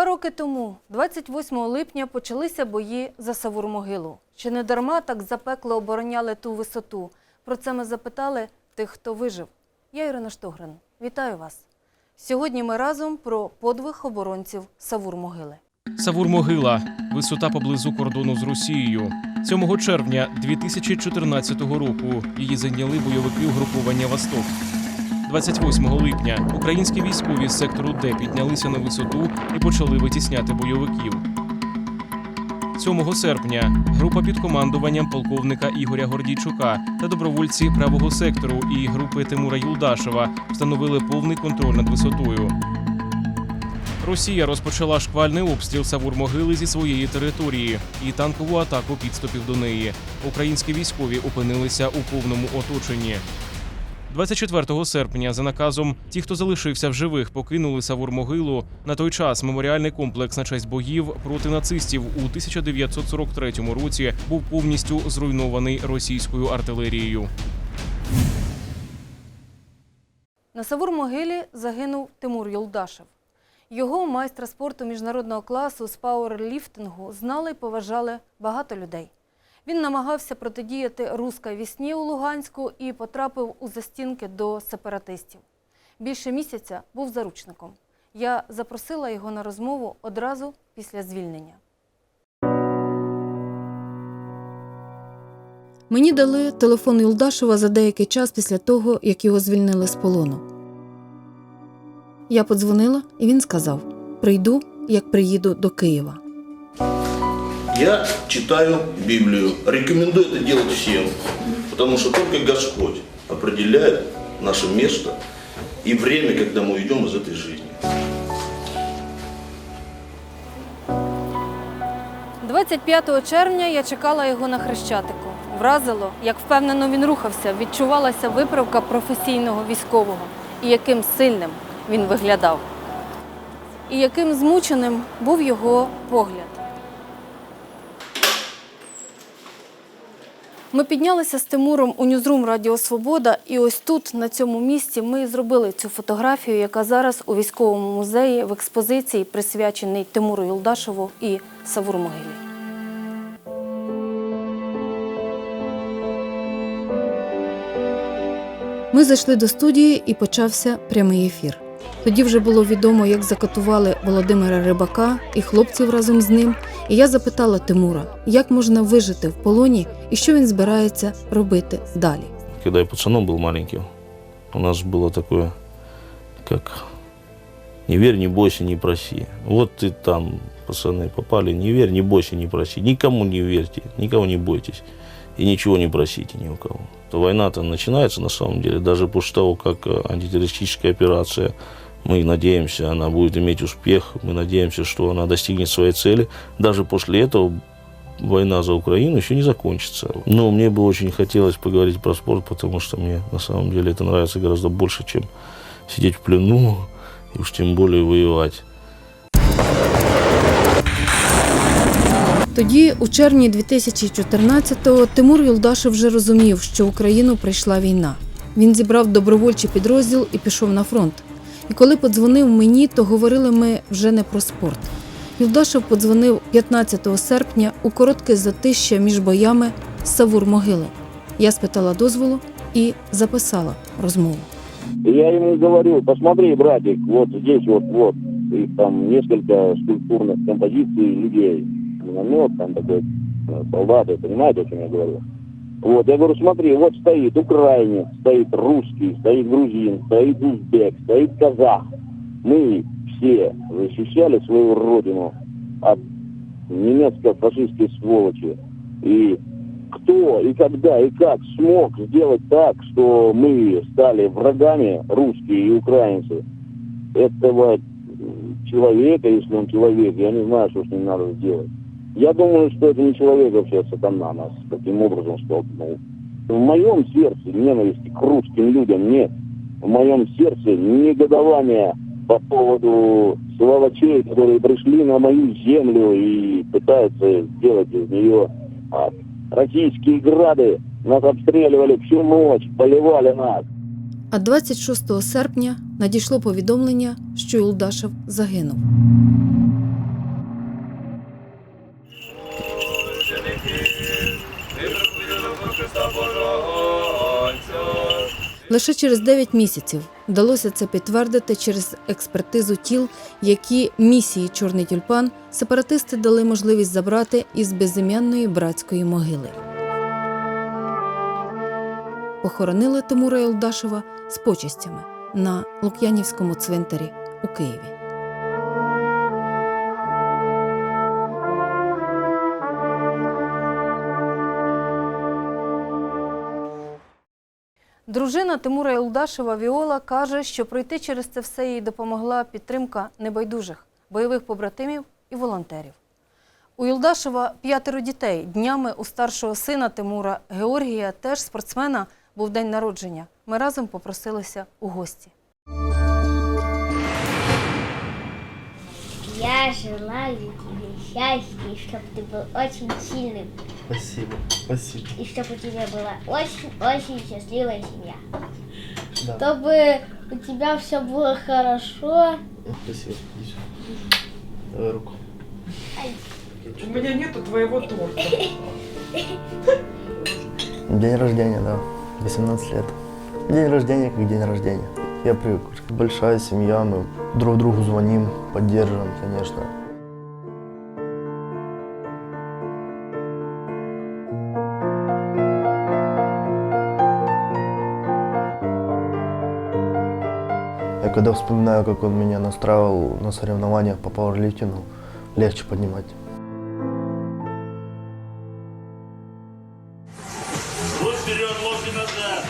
Два роки тому, 28 липня, почалися бої за Савур-могилу. Чи не дарма так запекло обороняли ту висоту? Про це ми запитали тих, хто вижив. Я Ірина Штогрин. Вітаю вас. Сьогодні ми разом про подвиг оборонців Савур-могили. Савур-могила висота поблизу кордону з Росією. 7 червня 2014 року її зайняли бойовики угруповання Восток. 28 липня українські військові з сектору Д піднялися на висоту і почали витісняти бойовиків. 7 серпня група під командуванням полковника Ігоря Гордійчука та добровольці правого сектору і групи Тимура Юлдашева встановили повний контроль над висотою. Росія розпочала шквальний обстріл Савур-могили зі своєї території і танкову атаку підступів до неї. Українські військові опинилися у повному оточенні. 24 серпня, за наказом, ті, хто залишився в живих, покинули Савур-могилу. На той час меморіальний комплекс на честь боїв проти нацистів у 1943 році був повністю зруйнований російською артилерією. На Савур-могилі загинув Тимур Юлдашев. Його майстра спорту міжнародного класу з пауерліфтингу знали і поважали багато людей. Він намагався протидіяти руській вісні у Луганську і потрапив у застінки до сепаратистів. Більше місяця був заручником. Я запросила його на розмову одразу після звільнення. Мені дали телефон Юлдашева за деякий час після того, як його звільнили з полону. Я подзвонила, і він сказав: прийду, як приїду до Києва Я читаю Библию. Рекомендую это делать всем. Потому что только Господь определяет наше место и время, когда мы уйдем из этой жизни. 25 червня я чекала його на хрещатику. Вразило, як впевнено він рухався, відчувалася виправка професійного військового і яким сильним він виглядав. І яким змученим був його погляд. Ми піднялися з Тимуром у Ньюзрум Радіо Свобода, і ось тут, на цьому місці, ми зробили цю фотографію, яка зараз у військовому музеї в експозиції, присвяченій Тимуру Юлдашеву і Савур Могилі. Ми зайшли до студії і почався прямий ефір. Тоді вже було відомо, як закатували Володимира Рибака і хлопців разом з ним. І я запитала Тимура, як можна вижити в полоні і що він збирається робити далі. Когда я пацаном был маленьким, у нас было такое, как «Не верь, не бойся, не проси». Вот ты там, пацаны, попали, не верь, не бойся, не проси. Никому не верьте, никого не бойтесь. И ничего не просите ни у кого. То война-то начинается на самом деле, даже после того, как э, антитеррористическая операция, мы надеемся, она будет иметь успех, мы надеемся, что она достигнет своей цели. Даже после этого война за Украину еще не закончится. Но мне бы очень хотелось поговорить про спорт, потому что мне на самом деле это нравится гораздо больше, чем сидеть в плену и уж тем более воевать. Тоді, у червні 2014-го, Тимур Юлдашев вже розумів, що Україну прийшла війна. Він зібрав добровольчий підрозділ і пішов на фронт. І коли подзвонив мені, то говорили ми вже не про спорт. Юлдашев подзвонив 15 серпня у коротке затища між боями з Савур-могили. Я спитала дозволу і записала розмову. И я ему говорю, посмотри, братик, вот здесь вот, вот, их там несколько скульптурных композиций людей. Миномет, там такой э, солдаты, понимаете, о чем я говорю? Вот, я говорю, смотри, вот стоит украинец, стоит русский, стоит грузин, стоит узбек, стоит казах. Мы все защищали свою родину от немецко-фашистской сволочи. И кто и когда и как смог сделать так, что мы стали врагами, русские и украинцы, этого человека, если он человек, я не знаю, что с ним надо сделать. Я думаю, что это не человек вообще, а сатана нас таким образом столкнул. В моем сердце ненависти к русским людям нет. В моем сердце негодование по поводу сволочей, которые пришли на мою землю и пытаются сделать из нее ад. Российские грады нас обстреливали всю ночь, поливали нас. А 26 серпня надійшло повідомлення, що Юлдашев загинув. Лише через 9 місяців вдалося це підтвердити через експертизу тіл, які місії Чорний тюльпан сепаратисти дали можливість забрати із безім'янної братської могили. Похоронили Тимура Юлдашева з почестями на Лук'янівському цвинтарі у Києві. Дружина Тимура Юлдашева Віола каже, що пройти через це все їй допомогла підтримка небайдужих, бойових побратимів і волонтерів. У Юлдашева п'ятеро дітей. Днями у старшого сина Тимура Георгія, теж спортсмена, був день народження. Ми разом попросилися у гості. Я желаю тебе счастья, чтобы ты был очень сильным, Спасибо, спасибо. и чтобы у тебя была очень-очень счастливая семья. Да. Чтобы у тебя все было хорошо. Спасибо. Иди сюда. Давай руку. У меня нету твоего торта. День рождения, да. 18 лет. День рождения как день рождения. Я привык. Большая семья, мы друг другу звоним, поддерживаем, конечно. Когда вспоминаю, как он меня настраивал на соревнованиях по пауэрлифтингу, легче поднимать. Лоб вперед, локти назад.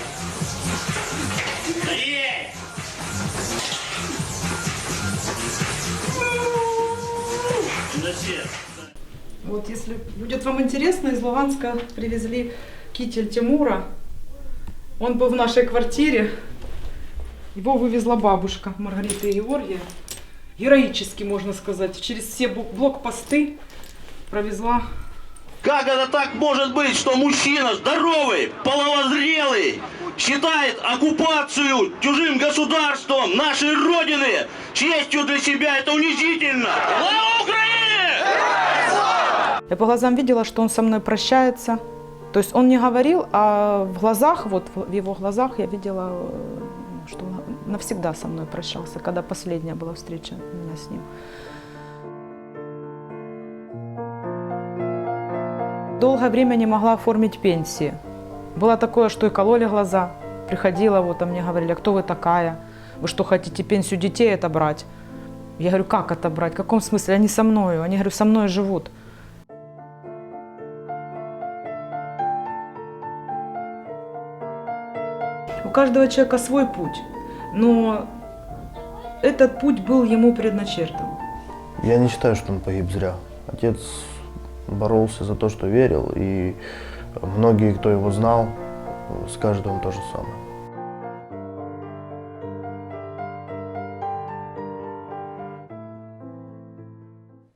Стоять! Зачем? Вот если будет вам интересно, из Луганска привезли китель Тимура. Он был в нашей квартире. Его вывезла бабушка Маргарита Георгия. Героически, можно сказать, через все блокпосты провезла. Как это так может быть, что мужчина здоровый, половозрелый, считает оккупацию чужим государством нашей Родины честью для себя? Это унизительно! Слава Украине! Я по глазам видела, что он со мной прощается. То есть он не говорил, а в глазах, вот в его глазах я видела, э, навсегда со мной прощался, когда последняя была встреча у меня с ним. Долгое время не могла оформить пенсии. Было такое, что и кололи глаза. Приходила, вот, а мне говорили, а кто вы такая? Вы что, хотите пенсию детей это брать? Я говорю, как это брать? В каком смысле? Они со мною. Они, говорю, со мной живут. У каждого человека свой путь, но этот путь был ему предначертан. Я не считаю, что он погиб зря. Отец боролся за то, что верил, и многие, кто его знал, скажут вам то же самое.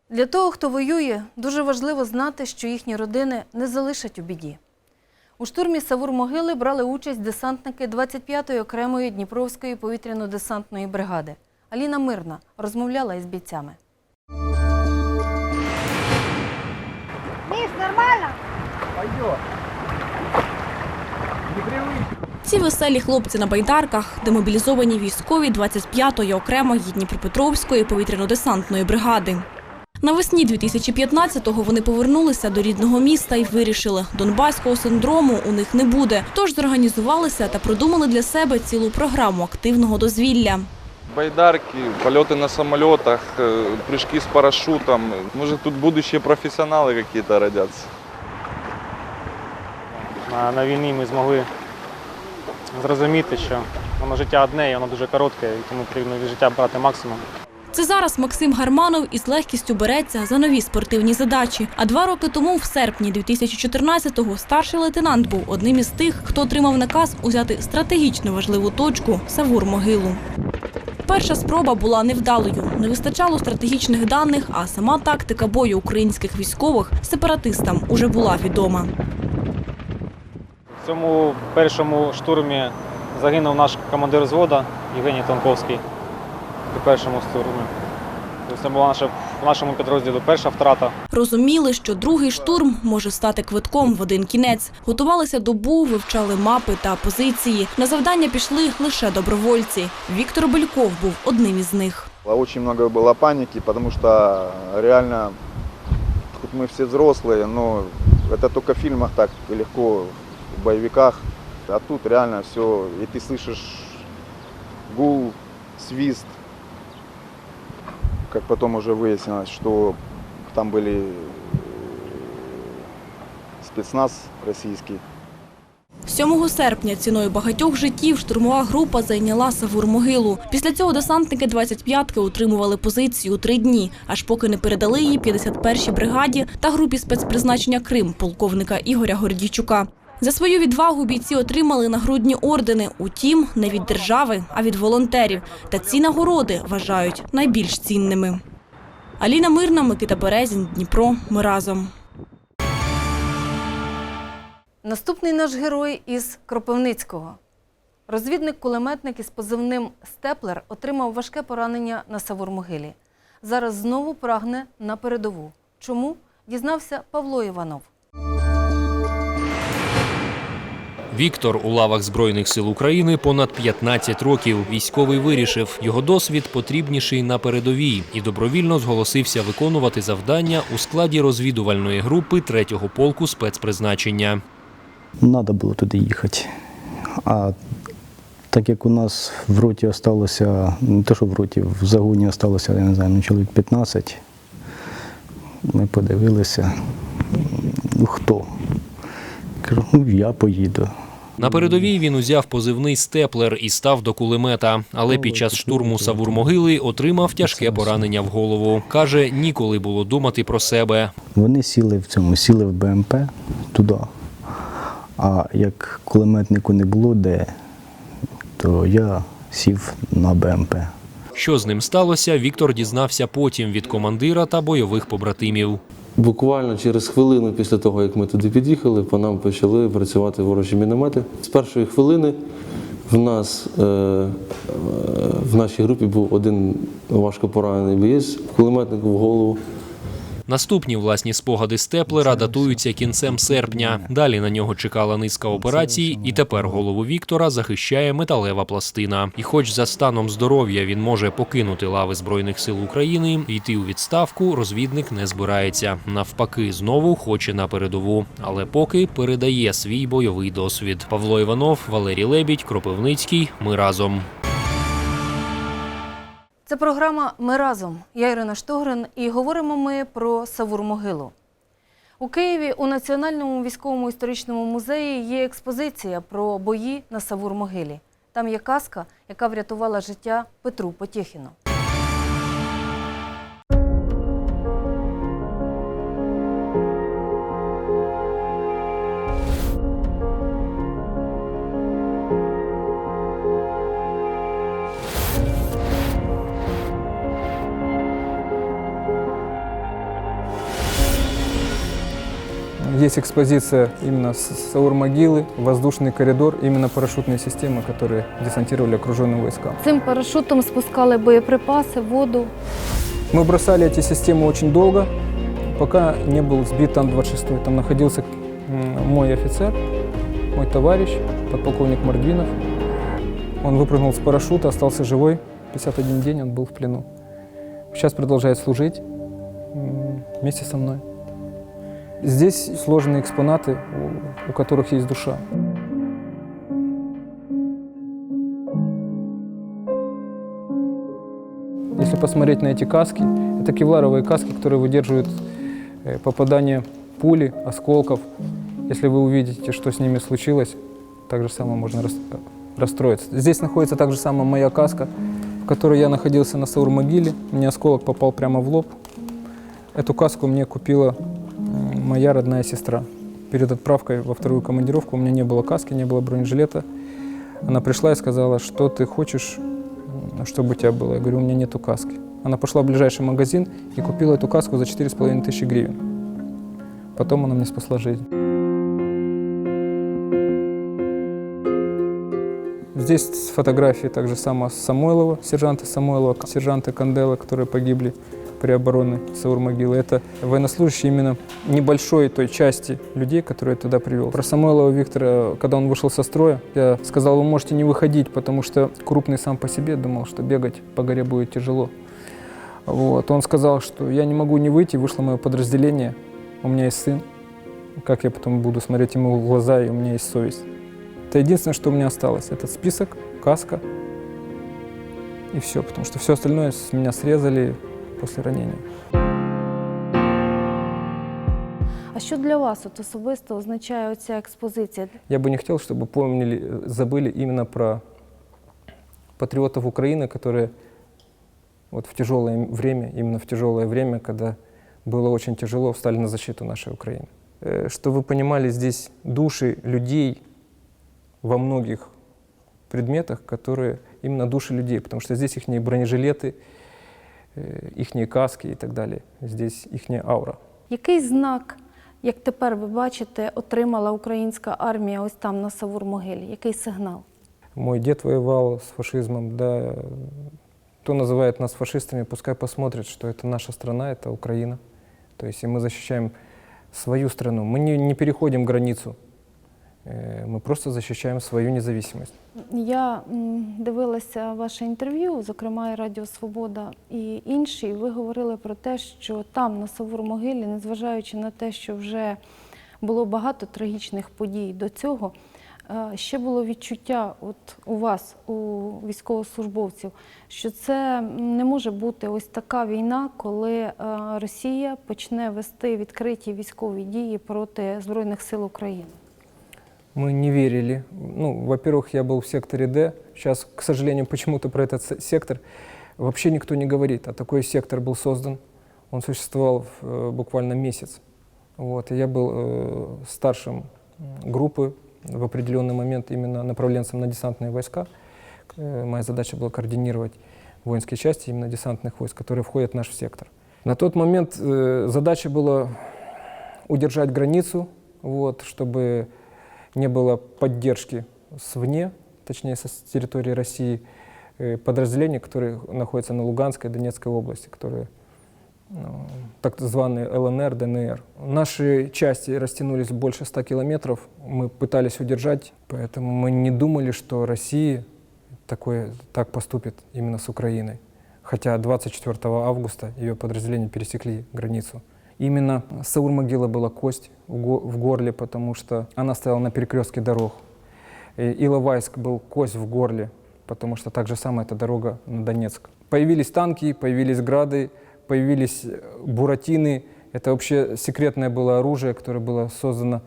Для того, хто воює, дуже важливо знати, що їхні родини не залишать у біді. У штурмі Савур-Могили брали участь десантники 25-ї окремої Дніпровської повітряно-десантної бригади. Аліна Мирна розмовляла із бійцями. Ці веселі хлопці на байдарках, демобілізовані військові 25-ї окремої Дніпропетровської повітряно-десантної бригади. Навесні 2015-го вони повернулися до рідного міста і вирішили, донбаського синдрому у них не буде. Тож зорганізувалися та продумали для себе цілу програму активного дозвілля. Байдарки, полеты на самолетах, э, прыжки с парашютом. Может, тут будущие профессионалы какие-то родятся. На, на війні ми змогли зрозуміти, що воно життя одне і воно дуже коротке, і тому потрібно від життя брати максимум. Це зараз Максим Гарманов із легкістю береться за нові спортивні задачі. А два роки тому, в серпні 2014-го, старший лейтенант був одним із тих, хто отримав наказ узяти стратегічно важливу точку Савур-Могилу. Перша спроба була невдалою. Не вистачало стратегічних даних, а сама тактика бою українських військових сепаратистам уже була відома. В цьому першому штурмі загинув наш командир взвода Євгеній Тонковський У першому штурмі. Тобто Це була наша в нашому підрозділі перша втрата. Розуміли, що другий штурм може стати квитком в один кінець. Готувалися добу, вивчали мапи та позиції. На завдання пішли лише добровольці. Віктор Бельков був одним із них. Очень много было паники, потому что реально, хоть мы все взрослые, но это только в фильмах так легко, в боевиках. А тут реально все, и ты слышишь гул, свист. Как потом уже выяснилось, что там были э, спецназ российский. 7 серпня ціною багатьох життів штурмова група зайняла Савур-могилу. Після цього десантники 25-ки утримували позицію три дні, аж поки не передали її 51-й бригаді та групі спецпризначення Крим полковника Ігоря Гордійчука. За свою відвагу бійці отримали нагрудні ордени. Утім, не від держави, а від волонтерів. Та ці нагороди вважають найбільш цінними. Аліна Мирна, Микита Березін, Дніпро. Ми разом. Наступний наш герой із Кропивницького. Розвідник-кулеметник із позивним Степлер отримав важке поранення на Савур-могилі. Зараз знову прагне на передову. Чому? Дізнався Павло Іванов. Віктор у лавах Збройних сил України понад 15 років. Військовий вирішив, його досвід потрібніший на передовій і добровільно зголосився виконувати завдання у складі розвідувальної групи 3-го полку спецпризначення. Треба було туди їхати. А так як у нас в роті залишилося, не те, що в роті, в загоні залишилося, я не знаю, ну, чоловік 15, ми подивилися, ну хто? Кажу, ну я поїду. На передовій він узяв позивний степлер і став до кулемета. Але під час штурму Савур-могили отримав тяжке поранення в голову. Каже, ніколи було думати про себе. Вони сіли в цьому, сіли в БМП туди. А як кулеметнику не було де, то я сів на БМП. Що з ним сталося, Віктор дізнався потім від командира та бойових побратимів. Буквально через хвилину після того, як ми туди під'їхали, по нам почали працювати ворожі міномети. З першої хвилини в нас е, е, в нашій групі був один важко поранений боєць, кулеметник в голову. Наступні власні спогади Степлера датуються кінцем серпня. Далі на нього чекала низка операцій, і тепер голову Віктора захищає металева пластина. І, хоч за станом здоров'я він може покинути лави збройних сил України, йти у відставку, розвідник не збирається. Навпаки, знову хоче на передову, але поки передає свій бойовий досвід. Павло Іванов, Валерій Лебідь, Кропивницький. Ми разом. Це програма Ми разом. Я Ірина Штогрин і говоримо ми про Савур-могилу. У Києві у Національному військовому історичному музеї є експозиція про бої на Савур-могилі. Там є казка, яка врятувала життя Петру Потєхіну. Есть экспозиция именно Саур-могилы, воздушный коридор, именно парашютные системы, которые десантировали окруженным войскам. Цим парашутом спускали боєприпаси, воду. Мы бросали эти системы очень долго, пока не был сбит Тан-26. Там находился мой офицер, мой товарищ, подполковник Мордвинов. Он выпрыгнул с парашюта, остался живой. 51 день он был в плену. Сейчас продолжает служить вместе со мной. Здесь сложные экспонаты, у- которых есть душа. Если посмотреть на эти каски, это кевларовые каски, которые выдерживают э, попадание пули, осколков. Если вы увидите, что с ними случилось, так же самое можно рас- расстроиться. Здесь находится также самая моя каска, в которой я находился на Саур-могиле. Мне осколок попал прямо в лоб. Эту каску мне купила моя родная сестра. Перед отправкой во вторую командировку у меня не было каски, не было бронежилета. Она пришла и сказала, что ты хочешь, чтобы у тебя было. Я говорю, у меня нету каски. Она пошла в ближайший магазин и купила эту каску за 4,5 тысячи гривен. Потом она мне спасла жизнь. Здесь фотографии также само Самойлова, сержанта Самойлова, сержанта Кандела, которые погибли при обороне Саур-могилы. Это военнослужащие именно небольшой той части людей, которые я туда привел. Про Самойлова Виктора, когда он вышел со строя, я сказал, вы можете не выходить, потому что крупный сам по себе думал, что бегать по горе будет тяжело. Вот. Он сказал, что я не могу не выйти, вышло мое подразделение, у меня есть сын. Как я потом буду смотреть ему в глаза, и у меня есть совесть. Это единственное, что у меня осталось. Этот список, каска и все, потому что все остальное с меня срезали после ранения. А що для вас от особисто означає оця експозиція? Я бы не хотел, чтобы помнили, э, забыли именно про патриотов Украины, которые вот в тяжелое м- время, именно в тяжелое время, когда было очень тяжело, встали на защиту нашей Украины. Э, Что вы понимали, здесь души людей во многих предметах, которые именно души людей, потому что здесь их бронежилеты, их каски и так далее. Здесь их аура. Який знак, як тепер ви бачите, отримала українська армія ось там на Савур-могилі? Який сигнал? Мой дед воевал с фашизмом, да. Кто называет нас фашистами, пускай посмотрит, что это наша страна, это Украина. То есть и мы защищаем свою страну. Мы не, не переходим границу, Э, мы просто защищаем свою независимость. Я дивилася ваше інтерв'ю, зокрема і Радіо Свобода і інші. Ви говорили про те, що там, на Савур-могилі, незважаючи на те, що вже було багато трагічних подій до цього, е, ще було відчуття от у вас, у військовослужбовців, що це не може бути ось така війна, коли е, Росія почне вести відкриті військові дії проти Збройних сил України. Мы не верили. Ну, во-первых, я был в секторе Д. Сейчас, к сожалению, почему-то про этот се- сектор вообще никто не говорит. А такой сектор был создан. Он существовал в, э, буквально месяц. Вот. И я был э, старшим группы в определенный момент именно направленцем на десантные войска. Э, моя задача была координировать воинские части именно десантных войск, которые входят в наш сектор. На тот момент э, задача была удержать границу, вот, чтобы не было поддержки свне, точнее, со территории России, э, подразделений, которые находятся на Луганской и Донецкой области, которые ну, так званые ЛНР, ДНР. Наши части растянулись больше 100 километров, мы пытались удержать, поэтому мы не думали, что Россия такое, так поступит именно с Украиной. Хотя 24 августа ее подразделения пересекли границу. Именно Саур-могила была кость в, го- в горле, потому что она стояла на перекрестке дорог. Иловайск был кость в горле, потому что так же самое эта дорога на Донецк. Появились танки, появились грады, появились э, буратины. Это вообще секретное было оружие, которое было создано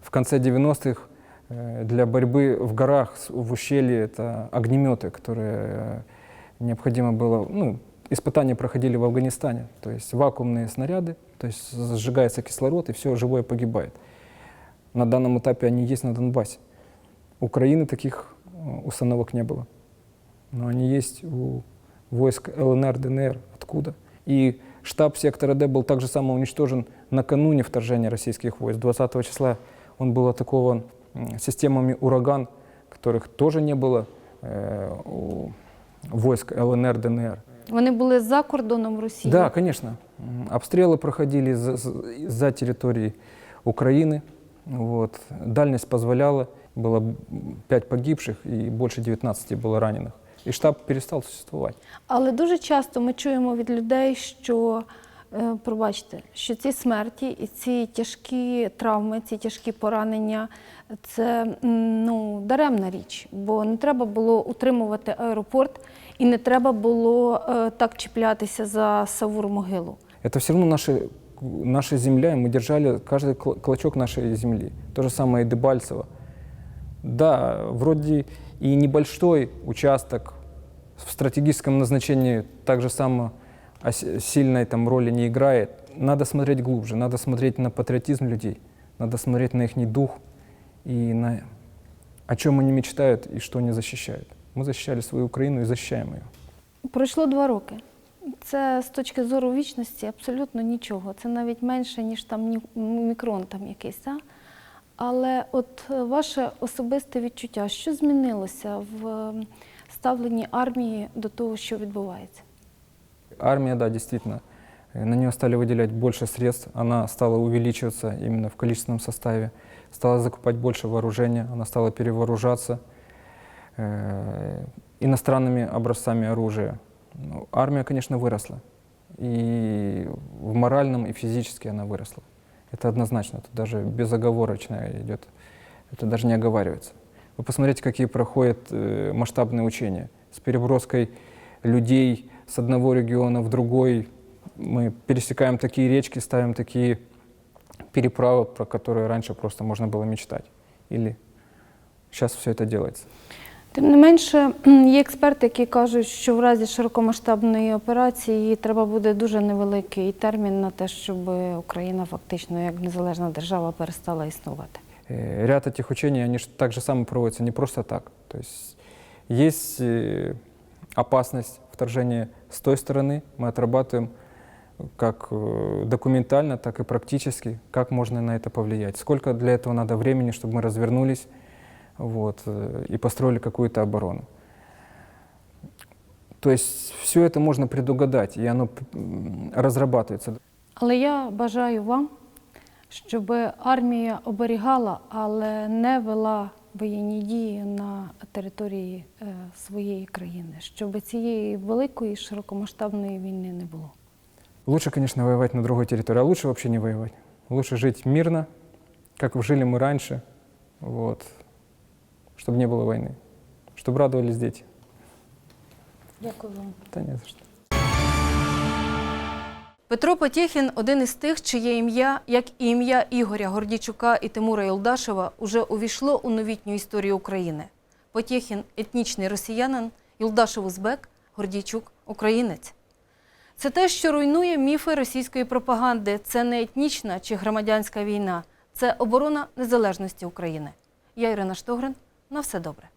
в конце 90-х э, для борьбы в горах, в ущелье. Это огнеметы, которые э, необходимо было, ну, испытания проходили в Афганистане. То есть вакуумные снаряды, то есть сжигается кислород, и все живое погибает. На данном этапе они есть на Донбассе. Украины таких э, установок не было. Но они есть у войск ЛНР, ДНР. Откуда? И штаб сектора Д был также само уничтожен накануне вторжения российских войск. 20 числа он был атакован системами «Ураган», которых тоже не было э, у войск ЛНР, ДНР. Вони були за кордоном Росії. Да, конечно. М, Обстрелы проходили за, за- за территорией Украины. Вот. Дальность позволяла. Было 5 погибших и больше 19 было раненых. И штаб перестал существовать. Але дуже часто ми чуємо від людей, що е, пробачте, що ці смерті і ці тяжкі травми, ці тяжкі поранення це м, ну, даремна річ, бо не треба було утримувати аеропорт і не треба було е, так чіплятися за Савур-могилу. Это все равно наши, наша земля, и мы держали каждый кл- клочок нашей земли. То же самое и Дебальцево. Да, вроде и небольшой участок в стратегическом назначении так же само а сильной там роли не играет. Надо смотреть глубже, надо смотреть на патриотизм людей, надо смотреть на их дух и на о чем они мечтают и что они защищают. Мы защищали свою Украину и защищаем ее. Пройшло два роки. Це з точки зору вічності абсолютно нічого. Це навіть менше, ніж там мікрон там якийсь. А? Але от е, ваше особисте відчуття, що змінилося в ставленні армії до того, що відбувається? Армия, да, действительно, э, на нее стали выделять больше средств, она стала увеличиваться именно в количественном составе, стала закупать больше вооружения, она стала перевооружаться э, иностранными образцами оружия. Ну, армия, конечно, выросла. И в моральном, и физически она выросла. Это однозначно, это даже безоговорочно идет, это даже не оговаривается. Вы посмотрите, какие проходят э, масштабные учения с переброской людей с одного региона в другой. Мы пересекаем такие речки, ставим такие переправы, про которые раньше просто можно было мечтать. Или сейчас все это делается. Тим не менше, м, є експерти, які кажуть, що в разі широкомасштабної операції їй треба буде дуже невеликий термін на те, щоб Україна фактично як незалежна держава перестала існувати. Э, Ряд этих учений, они ж так же само проводятся не просто так. То есть есть э, опасность вторжения с той стороны, мы отрабатываем как э, документально, так и практически, как можно на это повлиять. Сколько для этого надо времени, чтобы мы развернулись вот, э, и построили какую-то оборону. То есть все это можно предугадать, и оно м, разрабатывается. Але я бажаю вам, щоб армія оберігала, але не вела воєнні дії на території е, своєї країни, щоб цієї великої широкомасштабної війни не було. Лучше, конечно, воевать на другой территории, а лучше вообще не воевать. Лучше жить мирно, как жили мы раньше, вот, чтобы не было войны, чтобы радовались дети. Дякую вам. Да не за что. Петро Потєхін – один із тих, чиє ім'я, як ім'я Ігоря Гордійчука і Тимура Юлдашева, уже увійшло у новітню історію України. Потєхін – етнічний росіянин, Юлдашев – узбек, Гордійчук – українець. Це те, що руйнує міфи російської пропаганди. Це не етнічна чи громадянська війна. Це оборона незалежності України. Я Ірина Штогрин. На все добре.